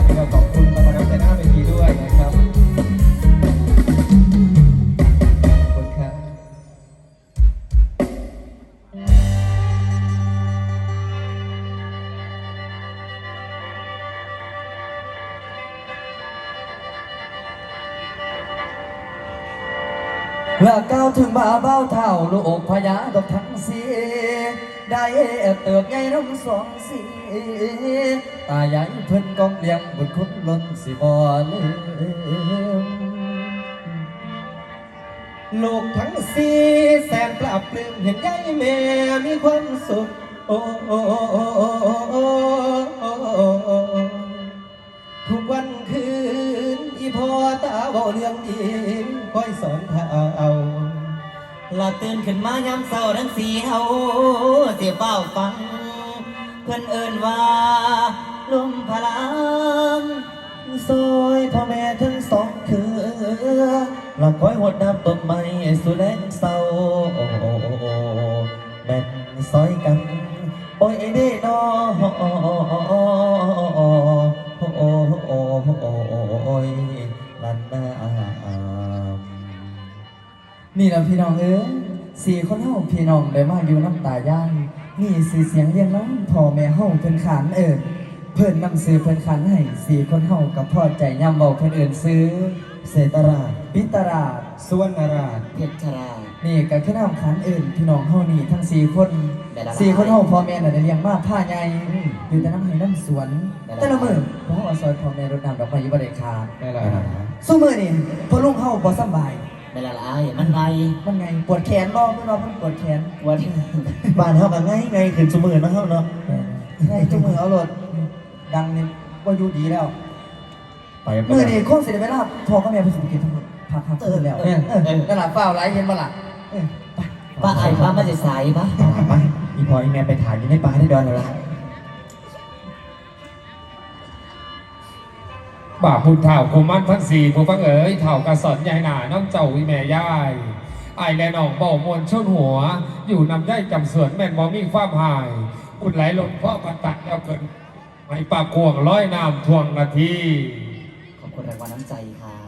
กกำลังใจกับขอบคุณกำลังใจหน้าเวทีด้วยนะครับขอบคุณครับเมื่อก้าวถึงมาเบ้าเท่าลูกพญาดอกทั้งสีได้เติบใหญ่น้ำสองสี ตาใหญ่เพิ่นกองเลี้ยงบุญคุณล้นสิบ่ลืมลูกทั้งสี่แสนปราบปลื้มเห็นยายแม่มีความสุขโอ้ทุกวันคืนอีพ่อตาบ่เรื่องดีคอยสอนเธอเอาลาตื่นขึ้นมายามเศร้าทั้งสีเฮาเสียเป้าฟัง พื่อนเอิญว่าลมพลังซอยพ่อแม่ทั้งสองคือเราคอยหดน้ำต้นไม้สุแลงเศร้าแม่นซอยกันโอ้ยไอเด้นอลันนานี่แหละพี่น้องเอ้ยสี่คนเท่าพี่น้องได้มาอยู่น้ำตาย่าง นี่สีเสียงเรียงน้องพ่อแม่เฮาเพิ่นขานเอิญเพิ่นนำซื้อเพิ่นขานให้สี่คนเฮากับพ่อใจย่ำเบาเพิ่นเอิญซื้อ เศรษฐราชปิตราชส่วนนาราชเพชรชรานี่ก็คือน้ำขันเอื่นพี่น้องเฮานี่ทั้งสี่คนได้ละลาย สี่คนเฮาพ่อแม่น่ะได้เลี้ยงมาผ้าใหญ่อยู่แต่น้ำให้น้ำสวนได้ละลายแต่ละมื้อพ่อเอาซอยพ่อแม่รดน้ำดอกไม้อยู่บ่ได้ขาดได้ละ ซุมื้อนี่พ่อลุงเฮาบ่สำบาย เวลาละอายมันไงมันไงปวดแขนบ่เพิ่นว่าเพิ่นปวดแขนวันบ้านเฮาก็ง่ายไงขึ้นสมือเนาะเฮาเนาะไงจุมื้อเอารถดังนี่บ่อยู่ดีแล้วไปมื้อนี้คงสิได้เวลาพ่อกับแม่เพิ่นสิไปกินทั้งหมดพักพักคืนแล้วเออเออนั่นล่ะฟ้าวหลายเห็นบ่ล่ะเออไปป้าไอ้ป้ามาจะสายปะไปอีพออีแม่ไปถ่ายอยู่ในป่าได้ดอนแล้วล่ะ บ่าพุทธเถ่าคุมันทั้งสี่ผู้ฟังเอ๋ยเถ่ากระสอนยายหนาน้องเจ้าวิแม่ย่ายไอแลนองเบามวนชนหัว อยู่นำได้จำสวนแม่นบอมีความหายคุณไหลหลงเพราะปัตตะแล้วเกินไม่ปากกวงร้อยน้ำทวงนาทีขอบคุณรางวัลน้ำใจค่ะ